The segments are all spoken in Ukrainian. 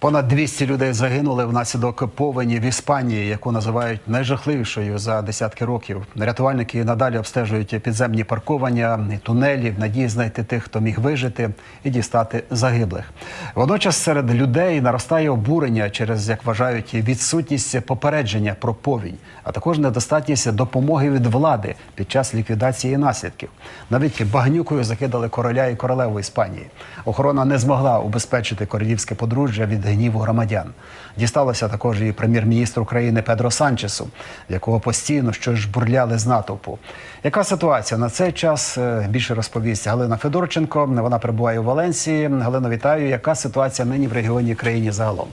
Понад 200 людей загинули внаслідок повені в Іспанії, яку називають найжахливішою за десятки років. Рятувальники надалі обстежують підземні паркування, тунелі в надії знайти тих, хто міг вижити і дістати загиблих. Водночас серед людей наростає обурення через, як вважають, відсутність попередження про повінь, а також недостатність допомоги від влади під час ліквідації наслідків. Навіть багнюкою закидали короля і королеву Іспанії. Охорона не змогла убезпечити королівське подружжя від гніву громадян. Дісталося також і прем'єр-міністр України Педро Санчесу, якого постійно щось жбурляли з натовпу. Яка ситуація на цей час е, більше розповість Галина Федорченко? Вона перебуває у Валенсії. Галино, вітаю. Яка ситуація нині в регіоні країні загалом?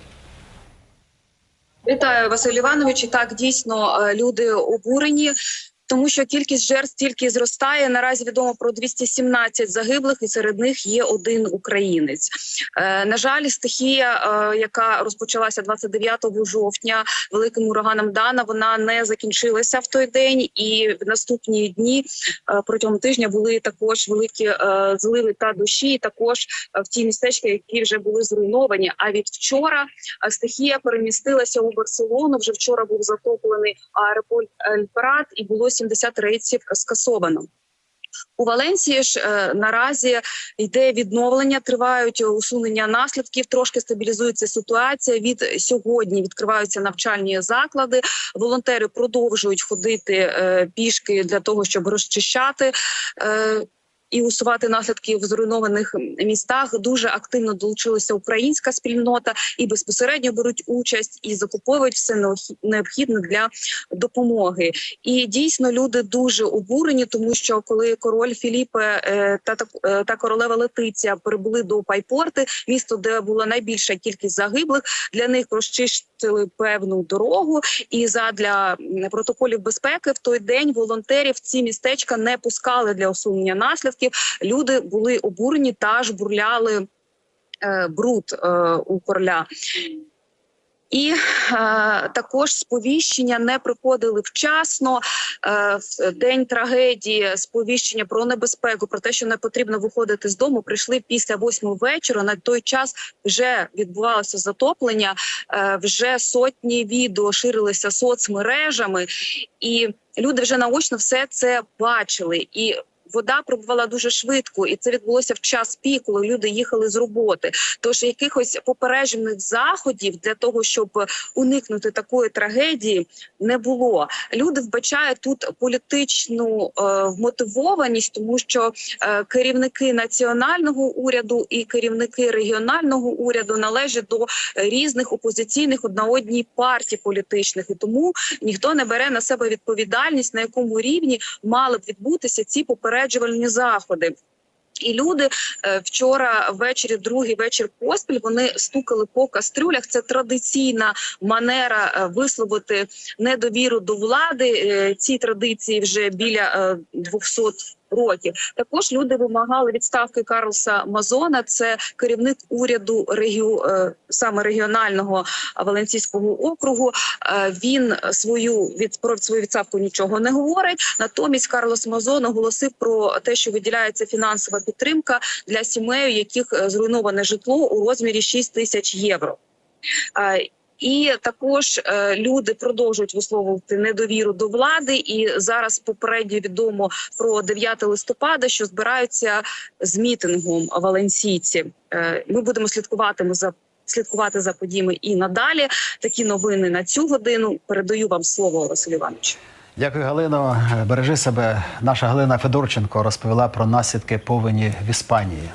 Вітаю, Василь Іванович. Так дійсно е, люди обурені. Тому що кількість жертв тільки зростає. Наразі відомо про 217 загиблих, і серед них є один українець. Е, на жаль, стихія, е, яка розпочалася 29 жовтня великим ураганом Дана, вона не закінчилася в той день, і в наступні дні е, протягом тижня були також великі зливи та дощі. і Також в ті містечка, які вже були зруйновані. А від вчора стихія перемістилася у Барселону. Вже вчора був затоплений аеропорт Ельпрат, і було 70 рейсів скасовано. У Валенсії ж е, наразі йде відновлення, тривають усунення наслідків. Трошки стабілізується ситуація. Від сьогодні відкриваються навчальні заклади. Волонтери продовжують ходити е, пішки для того, щоб розчищати. Е, і усувати наслідки в зруйнованих містах дуже активно долучилася українська спільнота і безпосередньо беруть участь і закуповують все необхі- необхідне для допомоги. І дійсно люди дуже обурені, тому що коли король Філіпе е, та, е, та королева Летиція прибули до Пайпорти, місто, де була найбільша кількість загиблих, для них розчистили певну дорогу. І задля протоколів безпеки в той день волонтерів ці містечка не пускали для усунення наслідків. Люди були обурені та жбурляли е, бруд е, у короля. І е, також сповіщення не приходили вчасно. Е, в день трагедії сповіщення про небезпеку, про те, що не потрібно виходити з дому, прийшли після восьми вечора. На той час вже відбувалося затоплення. Е, вже сотні відео ширилися соцмережами, і люди вже наочно все це бачили. І Вода прибувала дуже швидко, і це відбулося в час пік, коли люди їхали з роботи. Тож якихось попереджених заходів для того, щоб уникнути такої трагедії, не було. Люди вбачають тут політичну е, вмотивованість, тому що е, керівники національного уряду і керівники регіонального уряду належать до різних опозиційних однодній партій політичних, і тому ніхто не бере на себе відповідальність, на якому рівні мали б відбутися ці попереджувальні заходи. І люди е, вчора ввечері, другий вечір поспіль, вони стукали по кастрюлях. Це традиційна манера е, висловити недовіру до влади. Е, Ці традиції вже біля е, 200 років. Також люди вимагали відставки Карлса Мазона. Це керівник уряду регіо, е, саме регіонального Валенційського округу. Е, Він свою від про свою відставку нічого не говорить. Натомість Карлос Мазон оголосив про те, що виділяється фінансова підтримка для сімей, у яких е, зруйноване житло у розмірі 6 тисяч євро. І також е, люди продовжують висловлювати недовіру до влади. І зараз попередньо відомо про 9 листопада, що збираються з мітингом валенсійці. Е, Ми будемо слідкувати за слідкувати за подіями і надалі. Такі новини на цю годину. Передаю вам слово, Василь Іванович. Дякую, Галино. Бережи себе. Наша Галина Федорченко розповіла про наслідки повені в Іспанії.